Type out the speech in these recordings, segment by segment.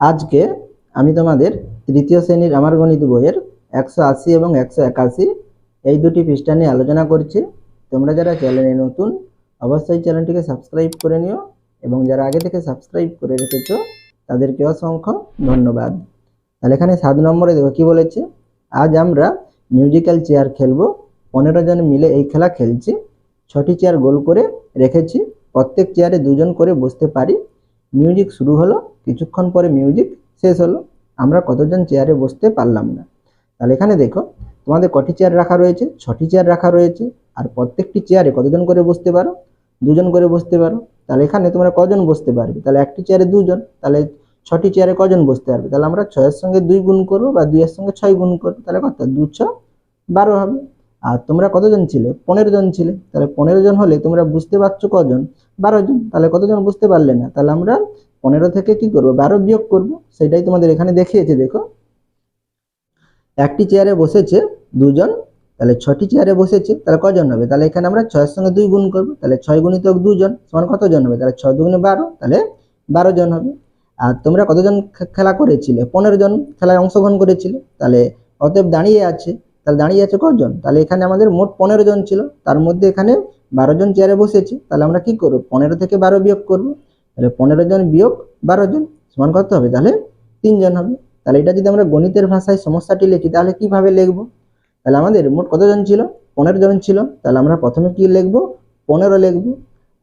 আজকে আমি তোমাদের তৃতীয় শ্রেণির আমার গণিত বইয়ের একশো আশি এবং একশো একাশি এই দুটি পৃষ্ঠা নিয়ে আলোচনা করছি। তোমরা যারা চ্যানেলে নতুন, অবশ্যই চ্যানেলটিকে সাবস্ক্রাইব করে নিও এবং যারা আগে থেকে সাবস্ক্রাইব করে রেখেছো, তাদেরকে অসংখ্য ধন্যবাদ। তাহলে এখানে সাত নম্বরে দেখো কি বলেছে? আজ আমরা মিউজিক্যাল চেয়ার খেলব। পনেরো জন মিলে এই খেলা খেলছি। ছটি চেয়ার গোল করে রেখেছি। প্রত্যেক চেয়ারে দুজন করে বসতে পারি। মিউজিক শুরু হলো, কিছুক্ষণ পরে মিউজিক শেষ হলো। আমরা কতজন চেয়ারে বসতে পারলাম না। তাহলে এখানে দেখো, তোমাদের কটি চেয়ার রাখা রয়েছে, ছটি চেয়ার রাখা রয়েছে, আর প্রত্যেকটি চেয়ারে কতজন করে বসতে পারো? দুজন করে বসতে পারো। তাহলে এখানে তোমরা কজন বসতে পারবে? তাহলে একটি চেয়ারে দুজন, তাহলে ছটি চেয়ারে কজন বসতে পারবে? তাহলে আমরা ছয়ের সঙ্গে দুই গুণ করব বা দুইয়ের সঙ্গে ছয় গুণ করব, তাহলে কত? দু ছ বারো হবে। আর তোমরা কতজন ছিলে? পনেরো জন ছিলে। তাহলে পনেরো জন হলে তোমরা বুঝতে পারছ কজন? বারো জন, তাহলে কতজন বুঝতে পারলে না? তাহলে আমরা পনেরো থেকে কি করব? বারো বিয়োগ করব, সেটাই তোমাদের এখানে দেখিয়েছে, দেখো। একটি চেয়ারে বসেছে দুজন, তাহলে ছটি চেয়ারে বসেছে, তাহলে কজন হবে? তাহলে এখানে আমরা ছয়ের সঙ্গে দুই গুণ করব, তাহলে ছয় গুণিতক দুজন সমান কতজন হবে? তাহলে ছয় দুগুণে বারো, তাহলে বারো জন হবে। আর তোমরা কতজন খেলা করেছিলে? পনেরো জন খেলায় অংশগ্রহণ করেছিলে, তাহলে অতএব দাঁড়িয়ে আছে, তাহলে দাঁড়িয়ে আছে কজন? তাহলে এখানে আমাদের মোট পনেরো জন ছিল, তার মধ্যে এখানে বারো জন চেয়ারে বসেছে, তাহলে আমরা কি করব? পনেরো থেকে বারো বিয়োগ করব, তাহলে পনেরো জন বিয়োগ বারো জন সমান কত হবে? তাহলে তিনজন হবে। তাহলে এটা যদি আমরা গণিতের ভাষায় সমস্যাটি লিখি, তাহলে কীভাবে লিখব? তাহলে আমাদের মোট কতজন ছিল? পনেরো জন ছিল। তাহলে আমরা প্রথমে কি লিখব? পনেরো লিখব।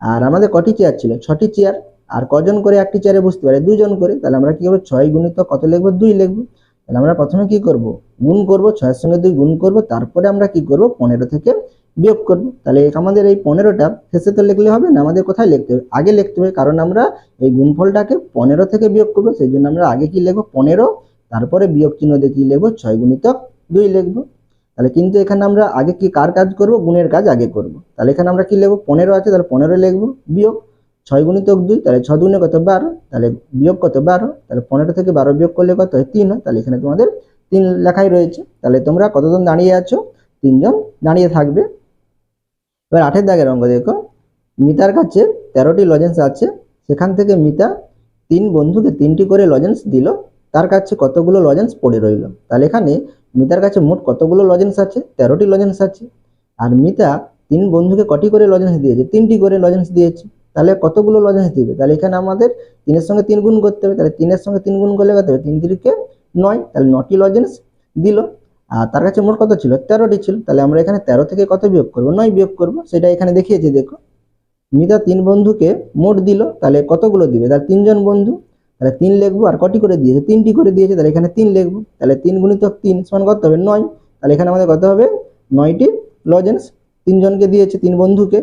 আর আমাদের কটি চেয়ার ছিল? ছটি চেয়ার আর কজন করে একটি চেয়ারে বসতে পারে? দুজন করে। তাহলে আমরা কি করব? ছয় গুণিত কত লিখব? দুই লিখব। তাহলে আমরা প্রথমে কি করব? গুণ করব, ছয়ের সঙ্গে দুই গুণ করব। তারপরে আমরা কি করব? পনেরো থেকে বিয়োগ করব তাহলে আমাদের এই পনেরোটা শেষে তো লিখলে হবে না, আমাদের কোথায় লিখতে হবে? আগে লিখতে হবে, কারণ আমরা এই গুণফলটাকে পনেরো থেকে বিয়োগ করব, সেই জন্য আমরা আগে কি লিখব? পনেরো, তারপরে বিয়োগ চিহ্ন দিয়ে লিখব? ছয় গুণিতক দুই লিখব। তাহলে কিন্তু এখানে আমরা আগে কি কার কাজ করব? গুণের কাজ আগে করব। তাহলে এখানে আমরা কি লিখব? পনেরো আছে, তাহলে পনেরো লিখব, বিয়োগ। ছয় গুণিতক দুই, তাহলে ছ দুগুণে কত? বারো। তাহলে বিয়োগ কত? বারো। তাহলে পনেরো থেকে বারো বিয়োগ করলে কত হয়? তিন হয়। তাহলে এখানে তোমাদের তিন লেখাই রয়েছে। তাহলে তোমরা কতজন দাঁড়িয়ে আছো? তিনজন দাঁড়িয়ে থাকবে। এবার আঠের দাগের অঙ্ক দেখো। মিতার কাছে তেরোটি লজেন্স আছে, সেখান থেকে মিতা তিন বন্ধুকে তিনটি করে লজেন্স দিল। তার কাছে কতগুলো লজেন্স পড়ে রইল? তাহলে এখানে মিতার কাছে মোট কতগুলো লজেন্স আছে? তেরোটি লজেন্স আছে। আর মিতা তিন বন্ধুকে কটি করে লজেন্স দিয়েছে? তিনটি করে লজেন্স দিয়েছে। তাহলে কতগুলো লজেন্স দিবে? তাহলে এখানে আমাদের তিনের সঙ্গে তিন গুণ করতে হবে। তাহলে তিনের সঙ্গে তিন গুণ করলে কত হবে? তিন তিরিকে নয়। তাহলে নটি লজেন্স দিল। আর তার কাছে মোট কত ছিল? তেরোটি ছিল। তাহলে আমরা এখানে তেরো থেকে কত বিয়োগ করব? নয় বিয়োগ করব। সেটা এখানে দেখিয়েছি, দেখো। মিতা তিন বন্ধুকে মোট দিল, তাহলে কতগুলো দিবে? তাহলে তিনজন বন্ধু, তাহলে তিন লিখব, আর কটি করে দিয়েছে? তিনটি করে দিয়েছে, তাহলে এখানে তিন লিখব। তাহলে তিন গুণিতক তিন সমান কত হবে? নয়। তাহলে এখানে আমাদের কত হবে? নয়টি লজেন্স। তিনজনকে দিয়েছে তিন বন্ধুকে।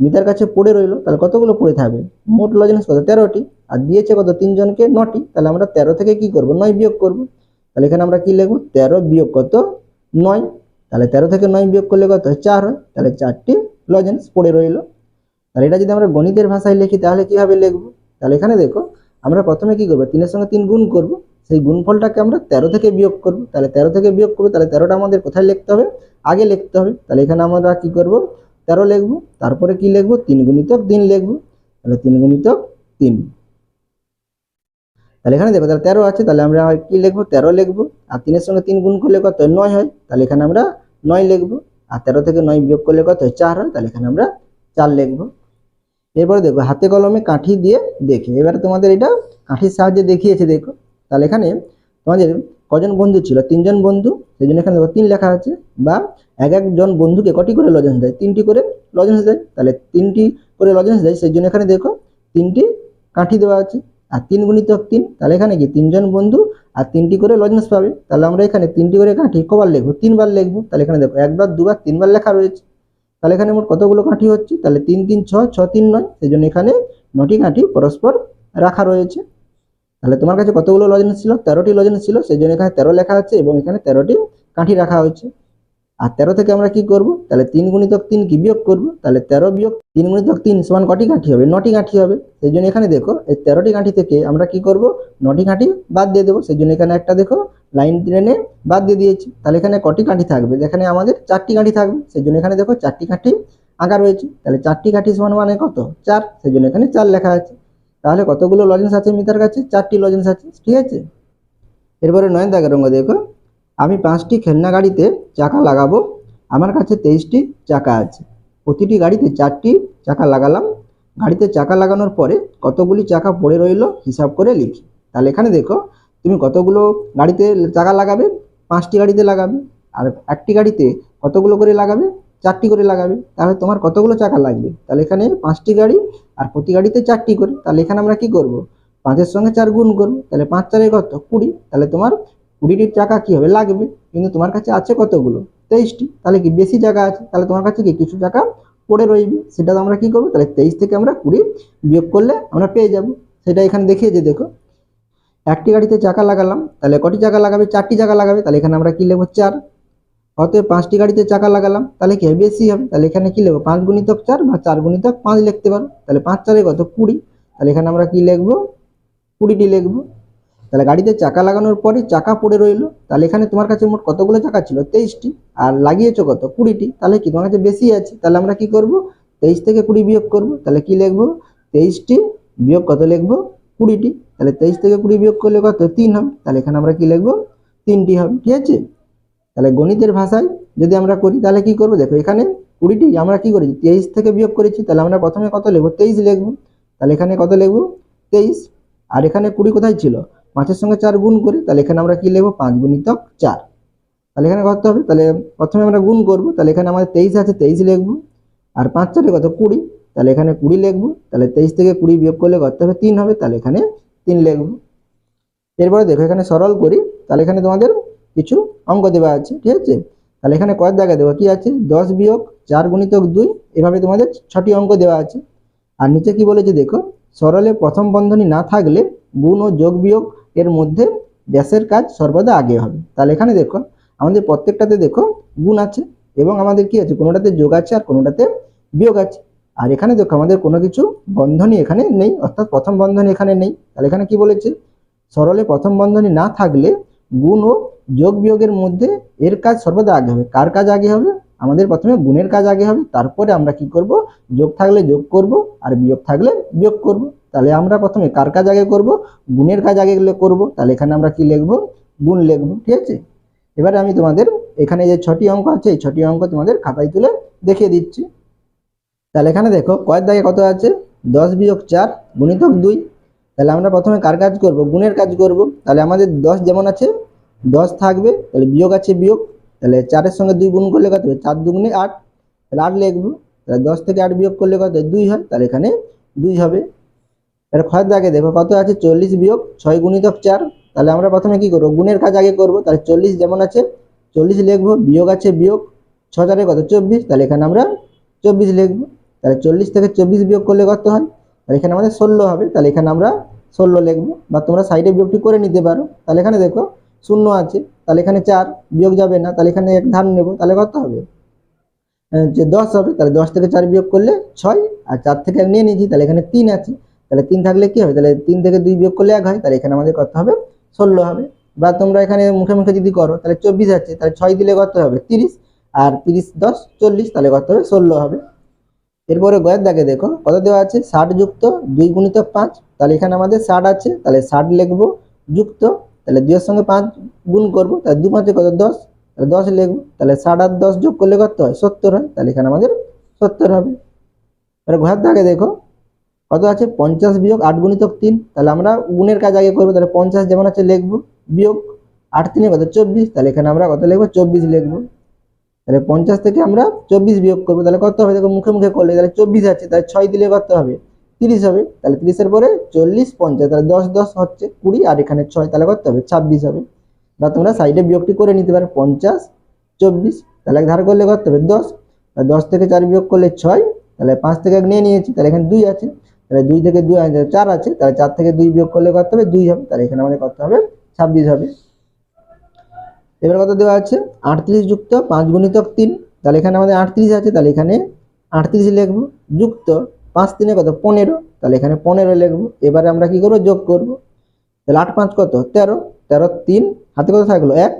মিতার কাছে পড়ে রইল, তাহলে কতগুলো পড়ে থাকবে? মোট লজেন্স কত? তেরোটি। আর দিয়েছে কত? তিনজনকে নটি। তাহলে আমরা তেরো থেকে কি করব? নয় বিয়োগ করব। তাহলে এখানে আমরা কি লিখব? তেরো বিয়োগ কত? নয়। তাহলে তেরো থেকে নয় বিয়োগ করলে কত? চার হয়। তাহলে চারটি লজেন্স পড়ে রইল। তাহলে এটা যদি আমরা গণিতের ভাষায় লিখি, তাহলে কীভাবে লিখব? তাহলে এখানে দেখো, আমরা প্রথমে কি করব? তিনের সঙ্গে তিন গুণ করব। সেই গুণফলটাকে আমরা তেরো থেকে বিয়োগ করব। তাহলে তেরো থেকে বিয়োগ করব, তাহলে তেরোটা আমাদের কোথায় লিখতে হবে? আগে লিখতে হবে। তাহলে এখানে আমরা কি করব? তেরো লিখব। তারপরে কি লিখব? তিন গুণিতক তিন লিখব। তাহলে তিন গুণিতক তিন। তাহলে এখানে দেখো, তাহলে তেরো আছে, তাহলে আমরা কি লিখব? তেরো লিখব। আর তিনের সঙ্গে তিন গুণ করলে কত হয়? নয় হয়। তাহলে এখানে আমরা নয় লিখব। আর তেরো থেকে নয় বিয়োগ করলে কত হয়? চার হয়। তাহলে এখানে আমরা চার লিখব। এরপরে দেখো, হাতে কলমে কাঠি দিয়ে দেখি। এবারে তোমাদের এটা কাঠির সাহায্যে দেখিয়েছে, দেখো। তাহলে এখানে তোমাদের কজন বন্ধু ছিল? তিনজন বন্ধু। সেই জন্য এখানে দেখো, তিন লেখা আছে। বা এক একজন বন্ধুকে কটি করে লজেন্স দেয়? তিনটি করে লজেন্স দেয়। তাহলে তিনটি করে লজেন্স দেয়। সেই জন্য এখানে দেখো, তিনটি কাঠি দেওয়া আছে। আর তিন গুণিতক তিন, তাহলে এখানে কি তিনজন বন্ধু আর তিনটি করে লজেন্স পাবে। তাহলে আমরা এখানে তিনটি করে কাঠি কবার লিখব? তিনবার লিখব। তাহলে এখানে দেখো একবার, দুবার, তিনবার লেখা রয়েছে। তাহলে এখানে মোট কতগুলো কাঠি হচ্ছে? তাহলে তিন তিন, ছ ছ, তিন নয় সেই জন্য এখানে নটি কাঠি পরস্পর রাখা রয়েছে। তাহলে তোমার কাছে কতগুলো লজেন্স ছিল? তেরোটি লজেন্স ছিল সেই জন্য এখানে তেরো লেখা আছে এবং এখানে তেরোটি কাঠি রাখা হয়েছে। আর তেরো থেকে আমরা কি করব? তাহলে তিন গুণিতক তিন কি বিয়োগ করব? তাহলে তেরো বিয়োগ তিন গুণিতক তিন সমান কটি কাঠি হবে? নটি কাঠি হবে। সেই জন্য এখানে দেখো, এই তেরোটি কাঠি থেকে আমরা কি করব? নটি কাঠি বাদ দিয়ে দেবো। সেই জন্য এখানে একটা দেখো, লাইন ট্রেনে বাদ দিয়ে দিয়েছি। তাহলে এখানে কটি কাঠি থাকবে? যেখানে আমাদের চারটি কাঠি থাকবে। সেই জন্য এখানে দেখো, চারটি কাঠি আঁকা রয়েছে। তাহলে চারটি কাঠি সমান মানে কত? চার। সেই জন্য এখানে চার লেখা আছে। তাহলে কতগুলো লজেন্স আছে মিতার কাছে? চারটি লজেন্স আছে। ঠিক আছে? এরপরে নয় দাগের রঙ দেখো। আমি পাঁচটি খেলনা গাড়িতে চাকা লাগাবো। আমার কাছে তেইশটি চাকা আছে। প্রতিটি গাড়িতে চারটি চাকা লাগালাম। গাড়িতে চাকা লাগানোর পরে কতগুলি চাকা পড়ে রইল হিসাব করে লিখি। তাহলে এখানে দেখো, তুমি কতগুলো গাড়িতে চাকা লাগাবে? পাঁচটি গাড়িতে লাগাবে। আর একটি গাড়িতে কতগুলো করে লাগাবে? চারটি করে লাগাবে। তাহলে তোমার কতগুলো চাকা লাগবে? তাহলে এখানে পাঁচটি গাড়ি আর প্রতি গাড়িতে চারটি করে। তাহলে এখানে আমরা কি করব? পাঁচের সঙ্গে চার গুণ করব। তাহলে পাঁচ চারে কত? কুড়ি। তাহলে তোমার কুড়িটি চাকা কি হবে? লাগবে। কিন্তু তোমার কাছে আছে কতগুলো? তেইশটি। তাহলে কি বেশি জায়গা আছে? তাহলে তোমার কাছে কি কিছু টাকা পড়ে রইবে? সেটা আমরা কি করব? তাহলে তেইশ থেকে আমরা কুড়ি বিয়োগ করলে আমরা পেয়ে যাব। সেটা এখানে দেখিয়েছে দেখো, একটি গাড়িতে চাকা লাগালাম, তাহলে কটি চাকা লাগাবে? চারটি চাকা লাগাবে। তাহলে এখানে আমরা কি লিখব চার। অতএব পাঁচটি গাড়িতে চাকা লাগালাম, তাহলে কি? বেশি হবে। তাহলে এখানে কি লিখব পাঁচ গুণিতক চার বা চার গুণিতক পাঁচ লিখতে পারো। তাহলে পাঁচ চারে কত? কুড়ি। তাহলে এখানে আমরা কি লিখব? কুড়িটি লিখব। তাহলে গাড়িতে চাকা লাগানোর পরে চাকা পড়ে রইল। তাহলে এখানে তোমার কাছে মোট কতগুলো চাকা ছিল? তেইশটি। আর লাগিয়েছো কত? কুড়িটি। তাহলে কি তোমার কাছে বেশি আছে? তাহলে আমরা কি করব? তেইশ থেকে কুড়ি বিয়োগ করব। তাহলে কি লিখব? তেইশটি বিয়োগ কত লিখব? কুড়িটি। তাহলে তেইশ থেকে কুড়ি বিয়োগ করলে কত? তিন হবে। তাহলে এখানে আমরা কি লিখব? তিনটি হবে। ঠিক আছে? তাহলে গণিতের ভাষায় যদি আমরা করি, তাহলে কি করব? দেখো এখানে কুড়িটি। আমরা কি করেছি? তেইশ থেকে বিয়োগ করেছি। তাহলে আমরা প্রথমে কত লিখব? তেইশ লিখব। তাহলে এখানে কত লিখব? তেইশ। আর এখানে কুড়ি কোথায় ছিল? পাঁচের সঙ্গে চার গুণ করি, তাহলে এখানে আমরা কি লিখব? পাঁচ গুণিতক চার। তাহলে এখানে কত হবে? তাহলে প্রথমে আমরা গুণ করব, তাহলে এখানে আমাদের তেইশ আছে, তেইশ লিখব। আর পাঁচ চারে কত? কুড়ি। তাহলে এখানে কুড়ি লিখব, তাহলে তেইশ থেকে কুড়ি বিয়োগ করলে কত হবে? তিন হবে, তাহলে এখানে তিন লিখব। এরপরে দেখো, এখানে সরল করি, তাহলে এখানে তোমাদের কিছু অঙ্ক দেওয়া আছে, ঠিক আছে? তাহলে এখানে কয়েক জায়গা দেবো কি আছে? দশ বিয়োগ চার গুণিতক দুই, এভাবে তোমাদের ছটি অঙ্ক দেওয়া আছে। আর নিচে কি বলেছে দেখো? সরলে প্রথম বন্ধনী না থাকলে গুণ ও যোগ বিয়োগ এর মধ্যে ড্যাশের কাজ সর্বদা আগে হবে। তাহলে এখানে দেখো, আমাদের প্রত্যেকটাতে দেখো গুণ আছে এবং আমাদের কি আছে? কোনোটাতে যোগ আছে আর কোনোটাতে বিয়োগ আছে। আর এখানে দেখো আমাদের কোনো কিছু বন্ধনী এখানে নেই, অর্থাৎ প্রথম বন্ধনী এখানে নেই। তাহলে এখানে কি বলেছে? সরলে প্রথম বন্ধনী না থাকলে গুণ ও যোগ বিয়োগের মধ্যে এর কাজ সর্বদা আগে হবে। কার কাজ আগে হবে? আমাদের প্রথমে গুণের কাজ আগে হবে। তারপরে আমরা কি করব? যোগ থাকলে যোগ করব আর বিয়োগ থাকলে বিয়োগ করব। তাহলে আমরা প্রথমে কার কাজ আগে করব? গুণের কাজ আগে করব। তাহলে এখানে আমরা কি লিখব? গুণ লিখব, ঠিক আছে? এবারে আমি তোমাদের এখানে যে ছটি অঙ্ক আছে, এই ছটি অঙ্ক তোমাদের খাতায় তুলে দেখিয়ে দিচ্ছি। তাহলে এখানে দেখো কয়েক দাগে কত আছে? দশ বিয়োগ চার গুণিতক দুই। তাহলে আমরা প্রথমে কার কাজ করব? গুণের কাজ করব। তাহলে আমাদের দশ যেমন আছে, দশ থাকবে। তাহলে বিয়োগ আছে বিয়োগ। তাহলে চারের সঙ্গে দুই গুণ করলে কত হবে? চার দুগুণে আট। তাহলে আট লিখব। তাহলে দশ থেকে আট বিয়োগ করলে কত দুই হয়। তাহলে এখানে দুই হবে। এবার খয়ের দাগে দেখো, কত আছে? চল্লিশ বিয়োগ ছয় গুণিতক চার। তাহলে আমরা প্রথমে কি করব? গুণের কাজ আগে করব। তাহলে চল্লিশ যেমন আছে, চল্লিশ লিখব, বিয়োগ আছে বিয়োগ, ছ চারে কত? চব্বিশ। তাহলে এখানে আমরা চব্বিশ লিখব। তাহলে চল্লিশ থেকে চব্বিশ বিয়োগ করলে কত হয়? তাহলে এখানে আমাদের ষোলো হবে। তাহলে এখানে আমরা ষোলো লিখব। বা তোমরা সাইডে বিয়োগটি করে নিতে পারো। তাহলে এখানে দেখো, শূন্য আছে। তাহলে এখানে চার, বিয়োগ যাবে না। তাহলে এখানে এক ধান নেব। তাহলে কত হবে? যে দশ হবে, তাহলে দশ থেকে চার বিয়োগ করলে ছয়। আর চার থেকে এক নিয়ে নিয়েছি, তাহলে এখানে তিন আছে। তাহলে তিন থাকলে কি হবে? তাহলে তিন থেকে দুই বিয়োগ করলে এক হয়। তাহলে এখানে আমাদের কত হবে? ষোলো হবে। বা তোমরা এখানে মুখে মুখে যদি করো, তাহলে চব্বিশ আছে। তাহলে ছয় দিলে কত হবে? তিরিশ। আর তিরিশ, দশ, চল্লিশ, তাহলে কত হবে? ষোলো হবে। এরপরে গয়ের দাগে দেখো, কত দেওয়া আছে? ষাট যুক্ত দুই গুণিত পাঁচ। তাহলে এখানে আমাদের ষাট আছে। তাহলে ষাট লিখব যুক্ত। তাহলে দুইয়ের সঙ্গে পাঁচ গুণ করব। তাহলে দু পাঁচে কত? দশ। তাহলে দশ লিখব। তাহলে ষাট আর দশ যোগ করলে কত হয়? সত্তর হয়। তাহলে এখানে আমাদের সত্তর হবে। এবার ঘরের দাগে দেখো কত আছে? পঞ্চাশ বিয়োগ আট গুণিতক তিন। তাহলে আমরা গুণের কাজ আগে করব, তাহলে পঞ্চাশ যেমন আছে লিখব, বিয়োগ আট তিনে কত? চব্বিশ। তাহলে এখানে আমরা কত লিখব? চব্বিশ লিখব। তাহলে পঞ্চাশ থেকে আমরা চব্বিশ বিয়োগ করব, তাহলে কত হবে? দেখো মুখে মুখে করলে, তাহলে চব্বিশ আছে, তাহলে ছয় দিলে কত হবে? তিরিশ হবে। তাহলে তিরিশের পরে চল্লিশ, পঞ্চাশ, তাহলে দশ দশ হচ্ছে কুড়ি, আর এখানে ছয়, তাহলে কত হবে? ছাব্বিশ হবে। বা তোমরা সাইডে বিয়োগটি করে নিতে পারো, পঞ্চাশ, চব্বিশ, তাহলে ধার করলে কত হবে? দশ। দশ থেকে চার বিয়োগ করলে ছয়, তাহলে পাঁচ থেকে এক নিয়ে নিয়েছি, তাহলে এখানে দুই আছে। তাহলে দুই থেকে দুই চার আছে, তাহলে চার থেকে দুই বিয়োগ করলে কত হবে? দুই হবে। তাহলে এখানে আমাদের কত হবে? ছাব্বিশ হবে। এবার কত দেওয়া আছে? আটত্রিশ যুক্ত পাঁচ গুণিতক তিন। তাহলে এখানে আমাদের আটত্রিশ আছে। তাহলে এখানে আটত্রিশ লিখব। যুক্ত পাঁচ তিনে কত? পনেরো। তাহলে এখানে পনেরো লিখব। এবারে আমরা কি করব? যোগ করব। তাহলে আট পাঁচ কত? তেরো। তেরো তিন। হাতে কত থাকল? এক।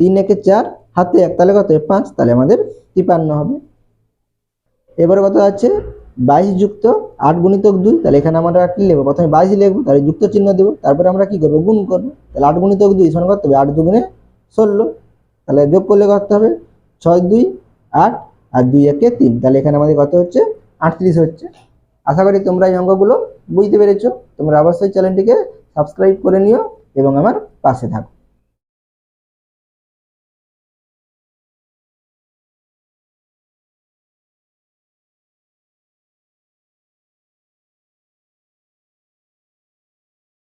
তিন একে চার। হাতে এক। তাহলে কত? পাঁচ। তাহলে আমাদের তিপান্ন হবে। এবারে কত আছে? বাইশ যুক্ত আট গুণিতক দুই, তাহলে এখানে আমরা কি লিখব? প্রথমে বাইশ লিখব, তাহলে যুক্ত চিহ্ন দেবো। তারপরে আমরা কি করব? গুণ করব। তাহলে আট গুণিতক দুই সমান করতে হবে আট দুগুণে ষোলো। তাহলে যোগ করলে করতে হবে ছয় দুই আট আর দুই একে তিন। তাহলে এখানে আমাদের কত হচ্ছে? আটত্রিশ হচ্ছে। আশা করি তোমরা এই অঙ্কগুলো বুঝতে পেরেছ। তোমরা অবশ্যই চ্যানেলটিকে সাবস্ক্রাইব করে নিও এবং আমার পাশে থাকো।